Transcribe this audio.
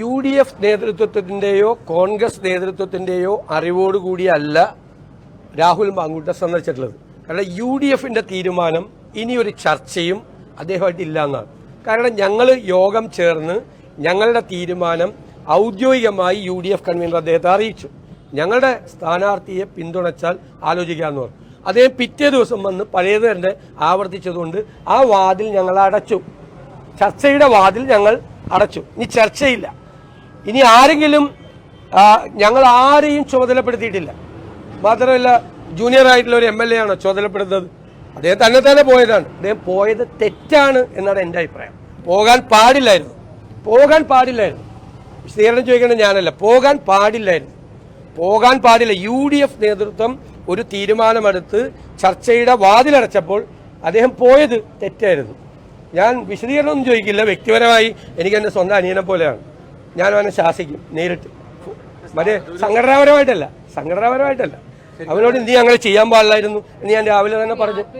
U D F നേതൃത്വത്തിന്റെയോ കോൺഗ്രസ് നേതൃത്വത്തിന്റെയോ അറിവോടുകൂടിയല്ല രാഹുൽ മാങ്കൂട്ട സന്ദർശിച്ചിട്ടുള്ളത്. കാരണം യു ഡി എഫിന്റെ തീരുമാനം ഇനി ഒരു ചർച്ചയും അദ്ദേഹമായിട്ട് ഇല്ല എന്നാണ്. കാരണം ഞങ്ങൾ യോഗം ചേർന്ന് ഞങ്ങളുടെ തീരുമാനം ഔദ്യോഗികമായി യു ഡി എഫ് കൺവീനർ അദ്ദേഹത്തെ അറിയിച്ചു. ഞങ്ങളുടെ സ്ഥാനാർത്ഥിയെ പിന്തുണച്ചാൽ ആലോചിക്കാമെന്ന് പറഞ്ഞു. അദ്ദേഹം പിറ്റേ ദിവസം വന്ന് പഴയത് തന്നെ ആവർത്തിച്ചതുകൊണ്ട് ആ വാതിൽ ഞങ്ങൾ അടച്ചു ചർച്ചയുടെ വാതിൽ ഞങ്ങൾ അടച്ചു. ഇനി ചർച്ചയില്ല. ഇനി ആരെങ്കിലും ഞങ്ങൾ ആരെയും ചുമതലപ്പെടുത്തിയിട്ടില്ല. മാത്രമല്ല ജൂനിയർ ആയിട്ടുള്ള ഒരു എം എൽ എ ആണോ ചുമതലപ്പെടുന്നത്? അദ്ദേഹം തന്നെ തന്നെ പോയതാണ്. അദ്ദേഹം പോയത് തെറ്റാണ് എന്നാണ് എന്റെ അഭിപ്രായം. പോകാൻ പാടില്ലായിരുന്നു. പോകാൻ പാടില്ലായിരുന്നു. വിശദീകരണം ചോദിക്കേണ്ടത് ഞാനല്ല. പോകാൻ പാടില്ലായിരുന്നു. പോകാൻ പാടില്ല. യു ഡി എഫ് നേതൃത്വം ഒരു തീരുമാനമെടുത്ത് ചർച്ചയുടെ വാതിലടച്ചപ്പോൾ അദ്ദേഹം പോയത് തെറ്റായിരുന്നു. ഞാൻ വിശദീകരണമൊന്നും ചോദിക്കില്ല. വ്യക്തിപരമായി എനിക്ക് എന്റെ സ്വന്തം അനിയനെ പോലെയാണ്. ഞാൻ അവനെ ശാസിക്കും നേരിട്ട്. മറ്റേ സംഘടനാപരമായിട്ടല്ല സംഘടനാപരമായിട്ടല്ല. അവനോട് നീ അങ്ങനെ ചെയ്യാൻ പാടില്ലായിരുന്നു എന്ന് ഞാൻ രാവിലെ തന്നെ പറഞ്ഞു.